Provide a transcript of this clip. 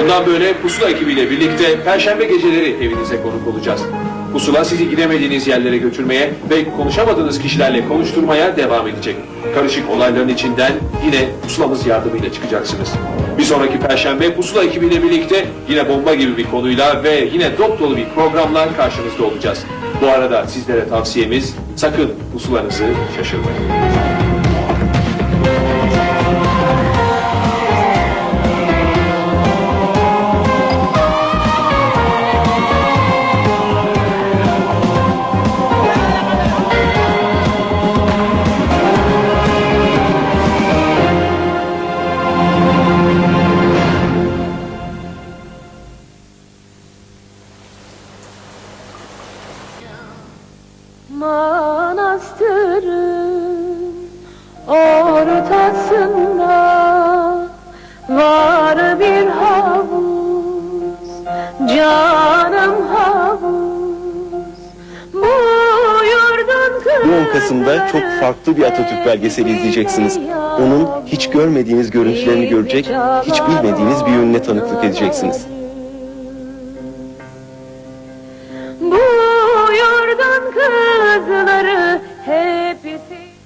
Bundan böyle Pusula ekibiyle birlikte Perşembe geceleri evinize konuk olacağız. Pusula sizi gidemediğiniz yerlere götürmeye ve konuşamadığınız kişilerle konuşturmaya devam edecek. Karışık olayların içinden yine pusulamız yardımıyla çıkacaksınız. Bir sonraki Perşembe Pusula ekibiyle birlikte yine bomba gibi bir konuyla ve yine dop dolu bir programla karşınızda olacağız. Bu arada sizlere tavsiyemiz sakın pusulanızı şaşırmayın. Manastırın ortasında var bir havuz, canım havuz. Bu yurdun Bu 10 Kasım'da çok farklı bir Atatürk belgeseli izleyeceksiniz. Onun hiç görmediğiniz görüntülerini görecek, hiç bilmediğiniz bir yönüne tanıklık edeceksiniz. Dân